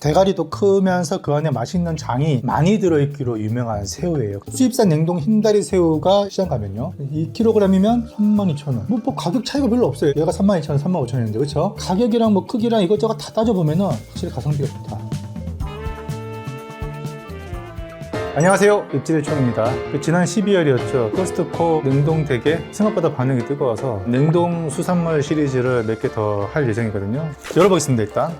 대가리도 크면서 그 안에 맛있는 장이 많이 들어있기로 유명한 새우예요. 수입산 냉동 흰다리 새우가 시장 가면요. 2kg이면 32,000원. 뭐, 뭐 가격 차이가 별로 없어요. 얘가 32,000원, 35,000원인데 그렇죠? 가격이랑 뭐 크기랑 이것저것 다 따져보면은 확실히 가성비가 좋다. 안녕하세요. 입질의 총입니다. 그 지난 12월이었죠. 코스트코 냉동 대게 생각보다 반응이 뜨거워서 냉동 수산물 시리즈를 몇 개 더 할 예정이거든요. 열어보겠습니다, 일단.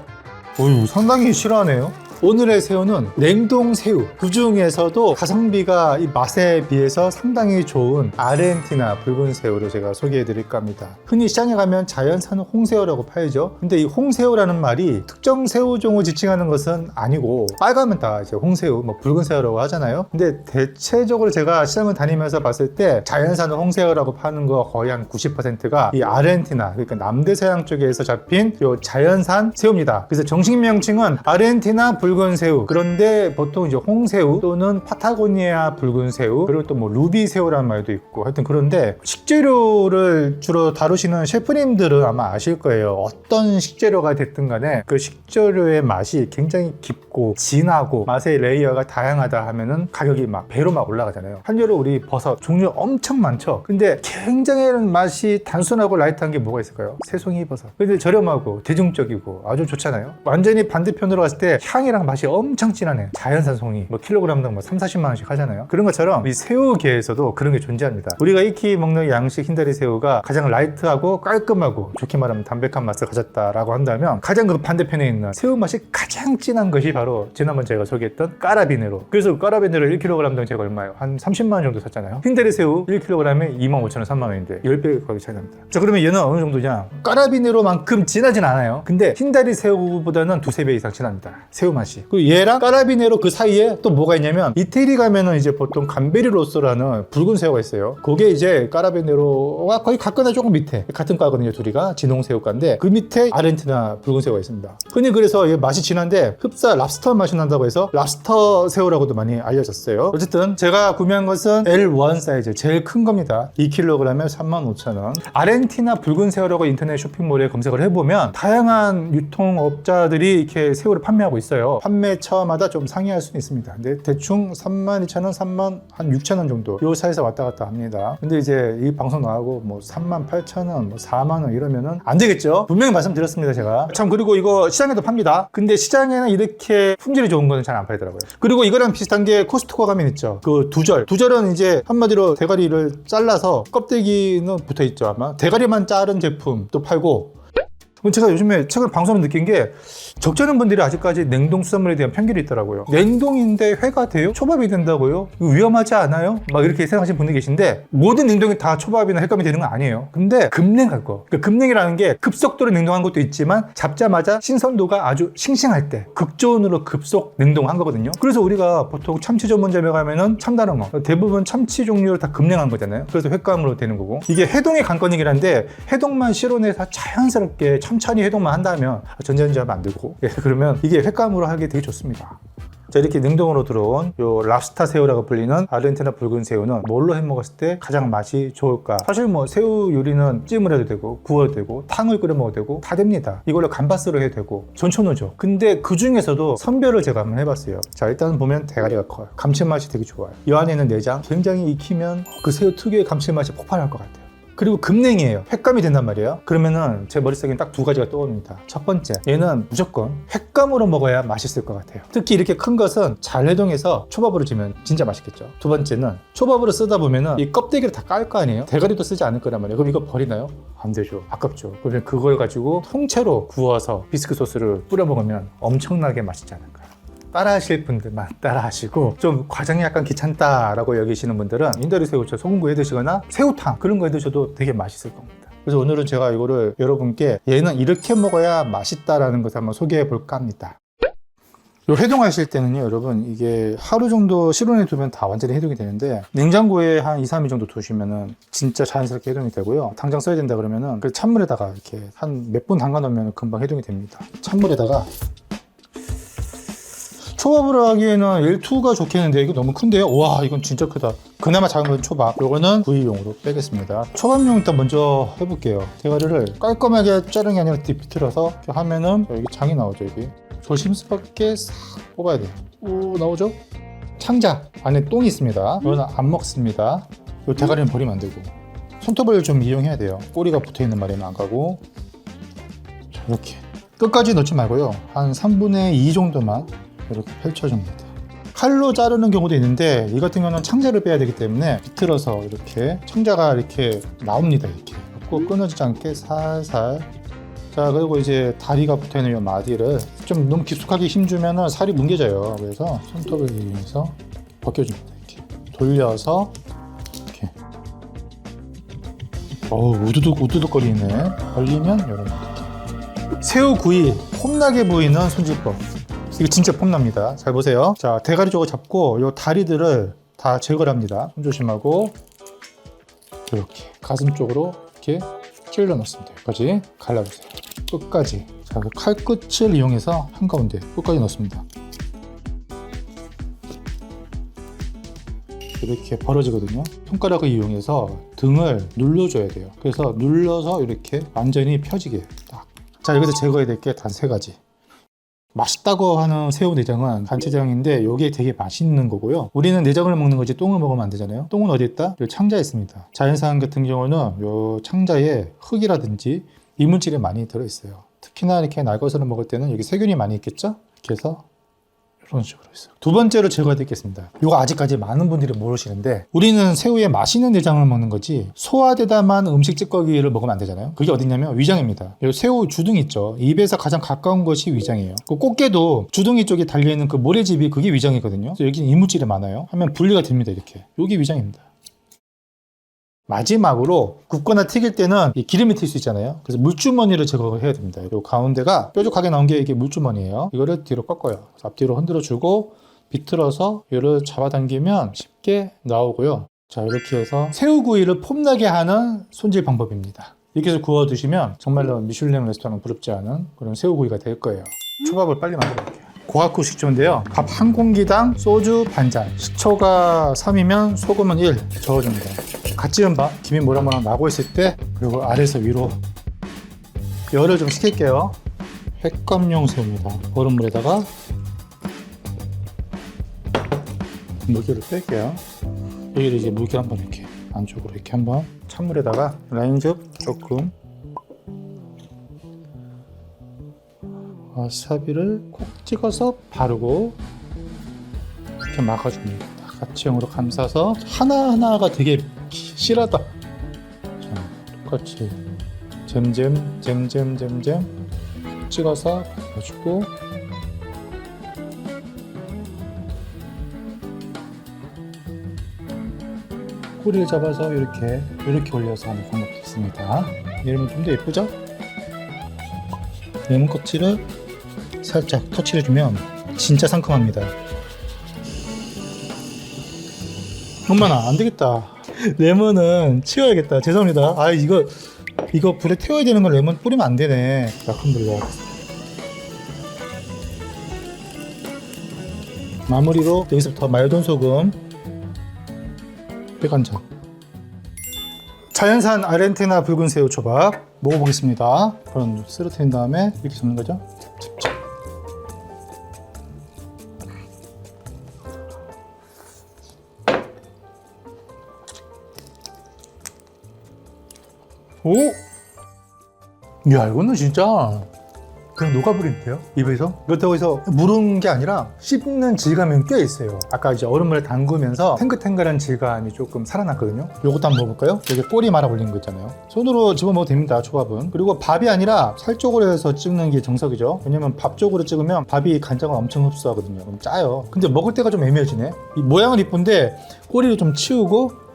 어유 상당히 싫어하네요. 오늘의 새우는 냉동 새우. 그 중에서도 가성비가 이 맛에 비해서 상당히 좋은 아르헨티나 붉은 새우를 제가 소개해 드릴까 합니다. 흔히 시장에 가면 자연산 홍새우라고 팔죠. 근데 이 홍새우라는 말이 특정 새우종을 지칭하는 것은 아니고 빨가면 다 이제 홍새우, 뭐 붉은 새우라고 하잖아요. 근데 대체적으로 제가 시장을 다니면서 봤을 때 자연산 홍새우라고 파는 거 거의 한 90%가 이 아르헨티나, 그러니까 남대서양 쪽에서 잡힌 요 자연산 새우입니다. 그래서 정식 명칭은 아르헨티나 붉은 새우. 그런데 보통 이제 홍새우 또는 파타고니아 붉은 새우 그리고 또 뭐 루비 새우라는 말도 있고 하여튼 그런데 식재료를 주로 다루시는 셰프님들은 아마 아실 거예요. 어떤 식재료가 됐든 간에 그 식재료의 맛이 굉장히 깊고 진하고 맛의 레이어가 다양하다 하면은 가격이 막 배로 막 올라가잖아요. 한여로 우리 버섯 종류 엄청 많죠. 근데 굉장히 맛이 단순하고 라이트한 게 뭐가 있을까요? 새송이 버섯. 근데 저렴하고 대중적이고 아주 좋잖아요. 완전히 반대편으로 갔을 때 향이랑 맛이 엄청 진하네요. 자연산 송이 뭐 킬로그램당 뭐 3, 40만 원씩 하잖아요. 그런 것처럼 이 새우계에서도 그런 게 존재합니다. 우리가 익히 먹는 양식 흰다리 새우가 가장 라이트하고 깔끔하고 좋게 말하면 담백한 맛을 가졌다라고 한다면 가장 그 반대편에 있는 새우 맛이 가장 진한 것이 바로 지난번 제가 소개했던 까라비네로. 그래서 까라비네로 1kg당 제가 얼마예요? 한 30만 원 정도 샀잖아요. 흰다리 새우 1kg에 2만 5천 원, 3만 원인데 10배 가격 차이 납니다. 자 그러면 얘는 어느 정도냐? 까라비네로만큼 진하진 않아요. 근데 흰다리 새우보다는 두세 배 이상 진합니다. 새우 맛이. 그리고 얘랑 까라비네로 그 사이에 또 뭐가 있냐면 이태리 가면은 이제 보통 감베리 로스라는 붉은 새우가 있어요. 그게 이제 까라비네로와 거의 가까나 조금 밑에 같은 과거든요. 둘이가 진홍 새우과인데 그 밑에 아르헨티나 붉은 새우가 있습니다. 흔히 그래서 얘 맛이 진한데 흡사 랍스터 맛이 난다고 해서 랍스터 새우라고도 많이 알려졌어요. 어쨌든 제가 구매한 것은 L1 사이즈 제일 큰 겁니다. 2kg에 35,000원. 아르헨티나 붉은 새우라고 인터넷 쇼핑몰에 검색을 해보면 다양한 유통업자들이 이렇게 새우를 판매하고 있어요. 판매처마다 좀 상이할 수는 있습니다. 근데 대충 32,000원, 3만 한 6,000원 정도 요 사이에서 왔다 갔다 합니다. 근데 이제 이 방송 나가고 뭐 38,000원, 뭐 4만 원 이러면은 안 되겠죠? 분명히 말씀드렸습니다, 제가. 참 그리고 이거 시장에도 팝니다. 근데 시장에는 이렇게 품질이 좋은 거는 잘 안 팔더라고요. 그리고 이거랑 비슷한 게 코스트코 가면 있죠. 그 두절. 두절은 이제 한마디로 대가리를 잘라서 껍데기는 붙어 있죠, 아마. 대가리만 자른 제품도 팔고 제가 요즘에 최근 방송을 느낀 게 적잖은 분들이 아직까지 냉동 수산물에 대한 편견이 있더라고요. 냉동인데 회가 돼요? 초밥이 된다고요? 위험하지 않아요? 막 이렇게 생각하시는 분들이 계신데 모든 냉동이 다 초밥이나 횟감이 되는 건 아니에요. 근데 급냉할 거. 그러니까 급냉이라는 게 급속도로 냉동한 것도 있지만 잡자마자 신선도가 아주 싱싱할 때 극저온으로 급속 냉동한 거거든요. 그래서 우리가 보통 참치 전문점에 가면은 참다랑어 대부분 참치 종류를 다 급냉한 거잖아요. 그래서 횟감으로 되는 거고 이게 해동의 관건이긴 한데 해동만 실온에서 자연스럽게 천천히 해동만 한다면 전자레인지 되고 예, 그러면 이게 횟감으로 하기 되게 좋습니다. 자 이렇게 냉동으로 들어온 요 랍스타 새우라고 불리는 아르헨티나 붉은 새우는 뭘로 해 먹었을 때 가장 맛이 좋을까? 사실 뭐 새우 요리는 찜을 해도 되고 구워도 되고 탕을 끓여 먹어도 되고 다 됩니다. 이걸로 감바스로 해도 되고 전천후죠. 근데 그 중에서도 선별을 제가 한번 해봤어요. 자 일단 보면 대가리가 커요. 감칠맛이 되게 좋아요. 이 안에 있는 내장 굉장히 익히면 그 새우 특유의 감칠맛이 폭발할 것 같아요. 그리고 급냉이에요. 횟감이 된단 말이에요. 그러면은 제 머릿속에 딱두 가지가 떠오릅니다. 첫 번째, 얘는 무조건 횟감으로 먹어야 맛있을 것 같아요. 특히 이렇게 큰 것은 잘 해동해서 초밥으로 주면 진짜 맛있겠죠. 두 번째는 초밥으로 쓰다 보면은 이 껍데기를 다 깔 거 아니에요? 대가리도 쓰지 않을 거란 말이에요. 그럼 이거 버리나요? 안 되죠. 아깝죠. 그러면 그걸 가지고 통째로 구워서 비스크 소스를 뿌려 먹으면 엄청나게 맛있지 않을까. 따라 하실 분들만 따라 하시고 좀 과정이 약간 귀찮다라고 여기시는 분들은 인더리 새우젓 소금구이 해 드시거나 새우탕 그런 거 해 드셔도 되게 맛있을 겁니다. 그래서 오늘은 제가 이거를 여러분께 얘는 이렇게 먹어야 맛있다라는 것을 한번 소개해 볼까 합니다. 요 해동하실 때는요, 여러분, 이게 하루 정도 실온에 두면 다 완전히 해동이 되는데, 냉장고에 한 2, 3일 정도 두시면은 진짜 자연스럽게 해동이 되고요. 당장 써야 된다 그러면은, 그 찬물에다가 이렇게 한 몇 분 담가 놓으면 금방 해동이 됩니다. 찬물에다가 초밥으로 하기에는 L2가 좋겠는데 이거 너무 큰데요? 와 이건 진짜 크다 그나마 작은 건 초밥 요거는 구이용으로 빼겠습니다 초밥용 일단 먼저 해볼게요 대가리를 깔끔하게 자르는 게 아니라 뒤틀어서 이렇게 하면은 여기 장이 나오죠 여기 조심스럽게 싹 뽑아야 돼요. 오 나오죠? 창자 안에 똥이 있습니다. 이거는 안 먹습니다. 이 대가리는 버리면 안 되고 손톱을 좀 이용해야 돼요. 꼬리가 붙어 있는 말에는 안 가고 자, 이렇게 끝까지 넣지 말고요. 한 3분의 2 정도만 이렇게 펼쳐줍니다. 칼로 자르는 경우도 있는데 이 같은 경우는 창자를 빼야 되기 때문에 비틀어서 이렇게 창자가 이렇게 나옵니다. 이렇게 꼭 끊어지지 않게 살살 자 그리고 이제 다리가 붙어있는 이 마디를 좀 너무 깊숙하게 힘주면 살이 뭉개져요. 그래서 손톱을 이용해서 벗겨줍니다. 이렇게 돌려서 이렇게 어우 우두둑 우두둑 거리네. 걸리면 이런 느낌. 새우 구이 폼나게 보이는 손질법. 이거 진짜 폼납니다. 잘 보세요. 자 대가리 쪽을 잡고 이 다리들을 다 제거를 합니다. 손 조심하고 이렇게 가슴 쪽으로 이렇게 찔러 넣습니다. 여기까지 갈라보세요. 끝까지. 자, 그 칼끝을 이용해서 한가운데 끝까지 넣습니다. 이렇게 벌어지거든요. 손가락을 이용해서 등을 눌러줘야 돼요. 그래서 눌러서 이렇게 완전히 펴지게 딱. 자, 여기서 제거해야 될 게 단 세 가지. 맛있다고 하는 새우 내장은 간체장인데 이게 되게 맛있는 거고요. 우리는 내장을 먹는 거지 똥을 먹으면 안 되잖아요. 똥은 어디 있다? 요 창자에 있습니다. 자연산 같은 경우는 요 창자에 흙이라든지 이물질이 많이 들어있어요. 특히나 이렇게 날것을 먹을 때는 여기 세균이 많이 있겠죠? 해서 이런 식으로 있어요. 두 번째로 제거해드리겠습니다. 이거 아직까지 많은 분들이 모르시는데 우리는 새우에 맛있는 내장을 먹는 거지 소화되다만 음식 찌꺼기를 먹으면 안 되잖아요. 그게 어디냐면 위장입니다. 이 새우 주둥이 있죠. 입에서 가장 가까운 것이 위장이에요. 그 꽃게도 주둥이 쪽에 달려있는 그 모래집이 그게 위장이거든요. 여기는 이물질이 많아요. 하면 분리가 됩니다. 이렇게. 여기 위장입니다. 마지막으로 굽거나 튀길 때는 이 기름이 튈 수 있잖아요. 그래서 물주머니를 제거해야 됩니다. 이 가운데가 뾰족하게 나온 게 이게 물주머니예요. 이거를 뒤로 꺾어요. 앞뒤로 흔들어 주고 비틀어서 이를 잡아당기면 쉽게 나오고요. 자 이렇게 해서 새우구이를 폼나게 하는 손질 방법입니다. 이렇게 해서 구워 드시면 정말로 미슐랭 레스토랑 부럽지 않은 그런 새우구이가 될 거예요. 초밥을 빨리 만들어 볼게요. 고압구 식초인데요. 밥 한 공기당 소주 반 잔. 식초가 3이면 소금은 1 저어줍니다. 갓 지은 밥, 김이 모락모락 나고 있을 때 그리고 아래에서 위로 열을 좀 식힐게요. 횟감용 새우입니다. 얼음물에다가 물기를 뺄게요. 여기를 이제 물기 한번 이렇게 안쪽으로 이렇게 한번 찬물에다가 라인즙 조금 와사비를 콕 찍어서 바르고 이렇게 막아줍니다. 같이형으로 감싸서 하나하나가 되게 실하다. 자, 똑같이 잼잼 잼잼 잼잼 찍어서 발라주고 꼬리를 잡아서 이렇게 이렇게 올려서 하는 방법도 있습니다. 이러면 좀 더 예쁘죠? 레몬 껍질을 살짝 터치를 해주면 진짜 상큼합니다. 엄마나 안 되겠다. 레몬은 치워야겠다. 죄송합니다. 아 이거 이거 불에 태워야 되는 걸 레몬 뿌리면 안 되네. 약한 불로 넣어야겠습니다. 마무리로 여기서부터 말돈 소금, 빼간장. 자연산 아르헨티나 붉은 새우 초밥 먹어보겠습니다. 그럼 쓰러뜨린 다음에 이렇게 잡는 거죠. 오! 야, 이거는 진짜 그냥 녹아버린대요 입에서? 그렇다고 해서 무른 게 아니라 씹는 질감이 꽤 있어요. 아까 이제 얼음물에 담그면서 탱글탱글한 질감이 조금 살아났거든요. 요것도 한번 먹어볼까요? 여기 꼬리 말아 올린 거 있잖아요. 손으로 집어먹어도 됩니다 초밥은. 그리고 밥이 아니라 살 쪽으로 해서 찍는 게 정석이죠. 왜냐면 밥 쪽으로 찍으면 밥이 간장을 엄청 흡수하거든요. 그럼 짜요. 근데 먹을 때가 좀 애매해지네. 이 모양은 이쁜데 꼬리를 좀 치우고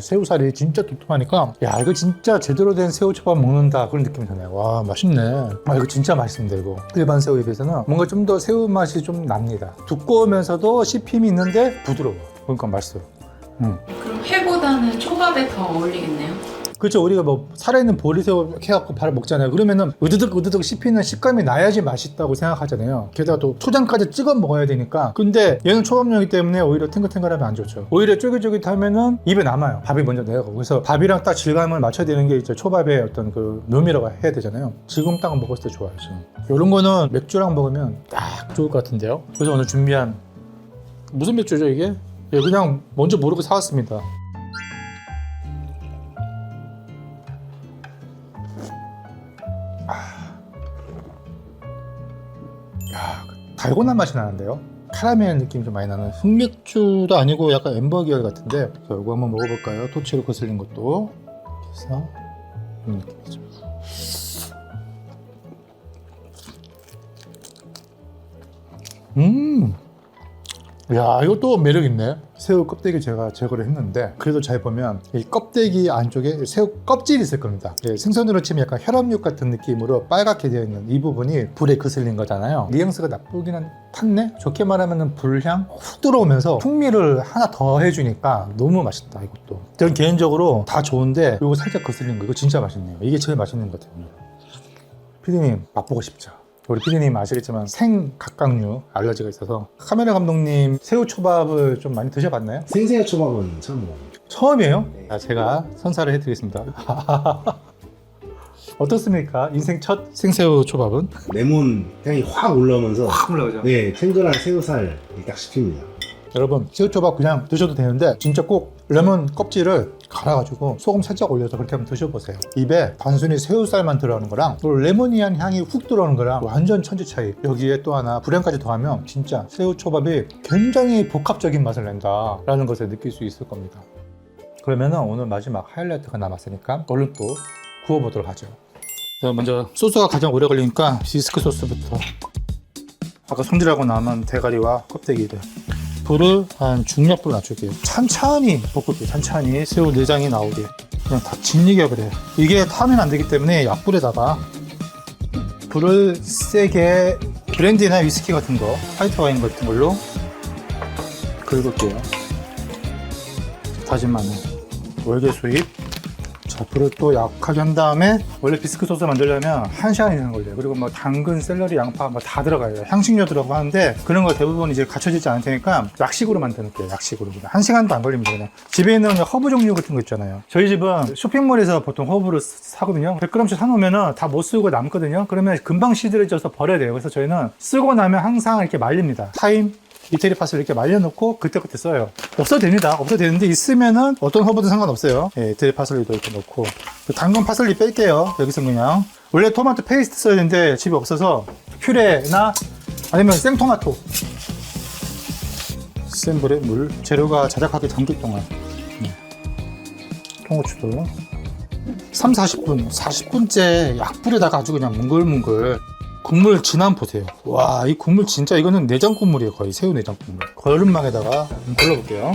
새우살이 진짜 두툼하니까 야 이거 진짜 제대로 된 새우초밥 먹는다 그런 느낌이 드네요. 와 맛있네. 아 이거 진짜 맛있습니다 이거. 일반 새우에 비해서는 뭔가 좀 더 새우 맛이 좀 납니다. 두꺼우면서도 씹힘이 있는데 부드러워. 그러니까 맛있어요. 음. 그럼 회보다는 초밥에 더 어울리겠네요. 그렇죠. 우리가 뭐 살아있는 보리새우 해갖고 바로 먹잖아요. 그러면은 으드득 으드득 씹히는 식감이 나야지 맛있다고 생각하잖아요. 게다가 또 초장까지 찍어 먹어야 되니까. 근데 얘는 초밥용이기 때문에 오히려 탱글탱글하면 안 좋죠. 오히려 쫄깃쫄깃하면은 입에 남아요. 밥이 먼저 내려가고. 그래서 밥이랑 딱 질감을 맞춰야 되는 게 이제 초밥의 어떤 그 묘미라고 해야 되잖아요. 지금 딱 먹었을 때 좋아요. 지금. 이런 거는 맥주랑 먹으면 딱 좋을 것 같은데요. 그래서 오늘 준비한 무슨 맥주죠 이게? 예, 그냥 먼저 모르고 사왔습니다. 달고난 맛이 나는데요. 카라멜 느낌이 좀 많이 나는 흑맥주도 아니고 약간 엠버 계열 같은데 자, 이거 한번 먹어볼까요? 토치로 거슬린 것도 그래서 이런 느낌이죠. 음, 야 이것도 매력 있네. 새우 껍데기 제가 제거를 했는데 그래도 잘 보면 이 껍데기 안쪽에 새우 껍질이 있을 겁니다. 예, 생선으로 치면 약간 혈압육 같은 느낌으로 빨갛게 되어 있는 이 부분이 불에 거슬린 거잖아요. 뉘앙스가 나쁘기는 탔네. 좋게 말하면 불향 훅 들어오면서 풍미를 하나 더 해주니까 너무 맛있다 이것도. 저는 개인적으로 다 좋은데 이거 살짝 거슬린 거 이거 진짜 맛있네요. 이게 제일 맛있는 것 같아요. 피디님 맛보고 싶죠. 우리 피디님 아시겠지만 생각각류 알러지가 있어서 카메라 감독님 새우 초밥을 좀 많이 드셔봤나요? 생새우 초밥은 처음 먹어요. 처음이에요? 자, 제가 선사를 해드리겠습니다. 어떻습니까? 인생 첫 생새우 초밥은? 레몬 향이 확 올라오면서 확 올라오죠. 네 탱글한 새우살이 딱 씹힙니다. 여러분 새우 초밥 그냥 드셔도 되는데 진짜 꼭 레몬 껍질을 갈아가지고 소금 살짝 올려서 그렇게 한번 드셔보세요. 입에 단순히 새우살만 들어가는 거랑 또 레모니한 향이 훅 들어오는 거랑 완전 천지 차이. 여기에 또 하나 불향까지 더하면 진짜 새우초밥이 굉장히 복합적인 맛을 낸다 라는 것을 느낄 수 있을 겁니다. 그러면은 오늘 마지막 하이라이트가 남았으니까 얼른 또 구워보도록 하죠. 자, 먼저 소스가 가장 오래 걸리니까 비스크 소스부터. 아까 손질하고 남은 대가리와 껍데기를 불을 한 중약불로 낮출게요. 천천히 볶을게요. 천천히 새우 내장이 나오게. 그냥 다 짓이겨 그래. 이게 타면 안 되기 때문에 약불에다가 불을 세게 브랜디나 위스키 같은 거, 화이트 와인 같은 걸로 긁을게요. 다진 마늘, 월계 수잎. 자, 불을 또 약하게 한 다음에 원래 비스크 소스 만들려면 한 시간 이상 걸려요. 그리고 뭐 당근, 샐러리, 양파 뭐 다 들어가요. 향신료 들어가고 하는데 그런 거 대부분 이제 갖춰지지 않을 테니까 약식으로 만드는게요. 약식으로. 그냥 한 시간도 안 걸립니다. 그냥. 집에 있는 허브 종류 같은 거 있잖아요. 저희 집은 쇼핑몰에서 보통 허브를 사거든요. 100g씩 사놓으면 다 못 쓰고 남거든요. 그러면 금방 시들해져서 버려야 돼요. 그래서 저희는 쓰고 나면 항상 이렇게 말립니다. 타임, 이태리 팥을 이렇게 말려놓고 그때그때 써요. 없어도 됩니다. 없어도 되는데 있으면은 어떤 허브든 상관없어요. 예, 이태리 파슬리도 이렇게 넣고 그 당근 파슬리 뺄게요. 여기서 그냥 원래 토마토 페이스트 써야 되는데 집에 없어서 퓨레나 아니면 생토마토 센 불에 물 재료가 자작하게 잠길 동안 네. 통후추도 3, 40분 40분째 약불에다가 아주 그냥 뭉글뭉글 국물 진함 보세요. 와, 이 국물 진짜 이거는 내장 국물이에요. 거의 새우 내장 국물. 거름망에다가 한번 걸러볼게요.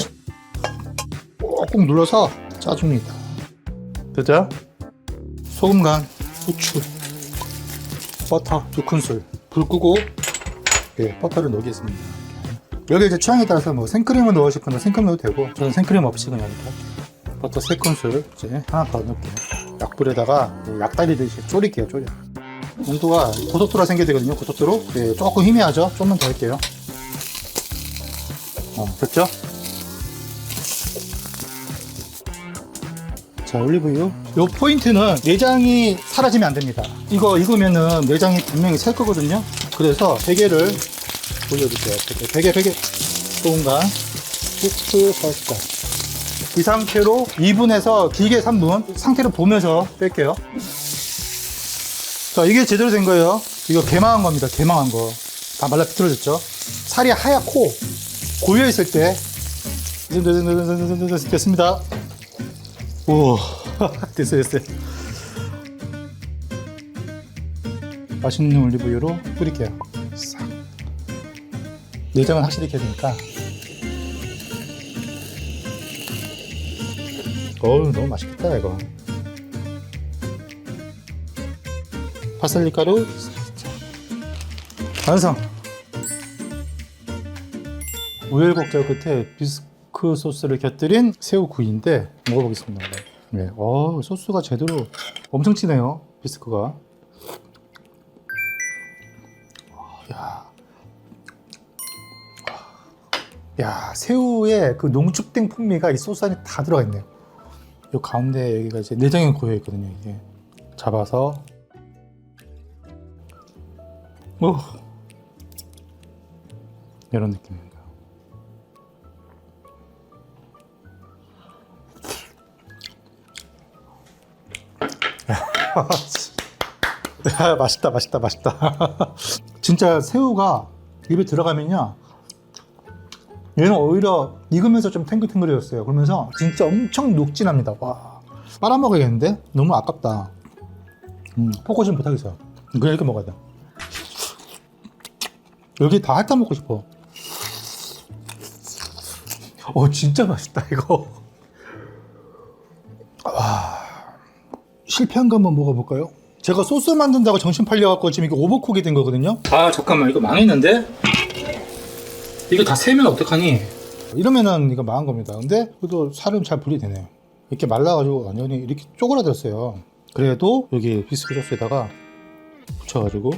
꾹꾹 눌러서 짜줍니다. 됐죠? 소금 간, 후추, 버터 두 큰술. 불 끄고 예, 버터를 넣겠습니다. 여기 이제 취향에 따라서 뭐 생크림을 넣으실 거면 생크림 넣어도 되고 저는 생크림 없이 그냥 이렇게 버터 세 큰술 이제 하나 더 넣을게요. 약불에다가 약다리 듯이 졸일게요, 졸여. 온도가 고속도로가 생겨야 되거든요. 고속도로. 네, 조금 희미하죠. 좀만 더 할게요. 어, 됐죠? 자, 올리브유. 요 포인트는 내장이 사라지면 안 됩니다. 이거 익으면은 내장이 분명히 셀 거거든요. 그래서 베개를 올려줄게요. 베개, 베개, 베개. 소금간, 후추 살짝. 이 상태로 2분에서 길게 3분 상태를 보면서 뺄게요. 자, 이게 제대로 된 거예요. 이거 개망한 겁니다. 개망한 거. 다 말라 비틀어졌죠? 살이 하얗고 고여 있을 때, 됐습니다. 오, 됐어요, 됐어요. 맛있는 올리브유로 뿌릴게요. 싹. 내장은 확실히 익혀야 되니까. 어우, 너무 맛있겠다, 이거. 파슬리 가루 완성 우열곡절 끝에 비스크 소스를 곁들인 새우 구이인데 먹어보겠습니다 네, 어 소스가 제대로 엄청 진해요 비스크가. 야, 야 새우의 그 농축된 풍미가 이 소스 안에 다 들어가 있네요. 요 가운데 여기가 이제 내장이 고여 있거든요. 이게 잡아서, 오, 이런 느낌입니다. 야, 맛있다, 맛있다, 맛있다. 진짜 새우가 입에 들어가면요. 얘는 오히려 익으면서 좀 탱글탱글해졌어요. 그러면서 진짜 엄청 녹진합니다. 와, 빨아먹어야겠는데? 너무 아깝다. 음, 포커싱 못하겠어요. 그냥 이렇게 먹어야 돼. 여기 다 핥아 먹고 싶어. 어, 진짜 맛있다, 이거. 아, 실패한 거 한번 먹어볼까요? 제가 소스 만든다고 정신 팔려갖고 지금 이거 오버쿡이 된 거거든요. 아 잠깐만 이거 망했는데? 이거 다 세면 어떡하니? 이러면은 이거 망한 겁니다. 근데 그래도 살은 잘 분리되네요. 이렇게 말라가지고 완전히 이렇게 쪼그라들었어요. 그래도 여기 비스크 소스에다가 붙여가지고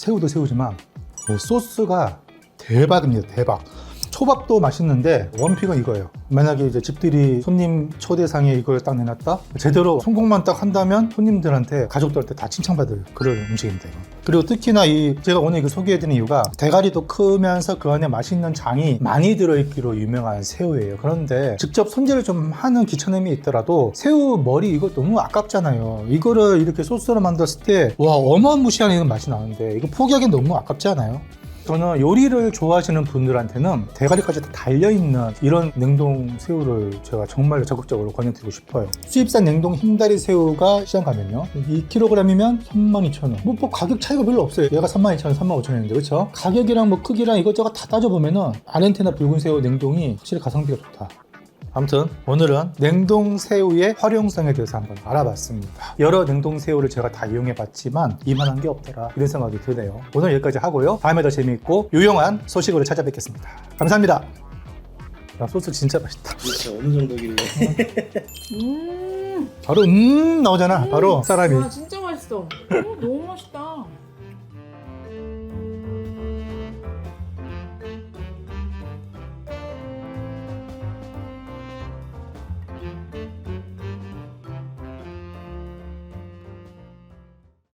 새우도 새우지만 그 소스가 대박입니다. 대박. 초밥도 맛있는데 원픽은 이거예요. 만약에 이제 집들이 손님 초대상에 이걸 딱 내놨다? 제대로 성공만 딱 한다면 손님들한테 가족들한테 다 칭찬받을 그런 음식입니다. 이거. 그리고 특히나 이 제가 오늘 이거 소개해드린 이유가 대가리도 크면서 그 안에 맛있는 장이 많이 들어있기로 유명한 새우예요. 그런데 직접 손질을 좀 하는 귀찮음이 있더라도 새우 머리 이거 너무 아깝잖아요. 이거를 이렇게 소스로 만들었을 때 와 어마무시한 이런 맛이 나는데 이거 포기하기 너무 아깝지 않아요? 저는 요리를 좋아하시는 분들한테는 대가리까지 다 달려있는 이런 냉동 새우를 제가 정말 적극적으로 권해드리고 싶어요. 수입산 냉동 흰다리 새우가 시장 가면요. 2kg이면 32,000원. 뭐, 뭐 가격 차이가 별로 없어요. 얘가 32,000원, 35,000원인데, 그렇죠? 가격이랑 뭐 크기랑 이것저것 다 따져보면은 아르헨티나 붉은 새우 냉동이 확실히 가성비가 좋다. 아무튼 오늘은 냉동 새우의 활용성에 대해서 한번 알아봤습니다. 여러 냉동 새우를 제가 다 이용해 봤지만 이만한 게 없더라 이런 생각이 드네요. 오늘 여기까지 하고요. 다음에 더 재미있고 유용한 소식으로 찾아뵙겠습니다. 감사합니다. 야, 소스 진짜 맛있다. 진짜 어느 정도길래. 음, 바로 음 나오잖아. 바로 사람이. 와 진짜 맛있어. 어, 너무 맛있다.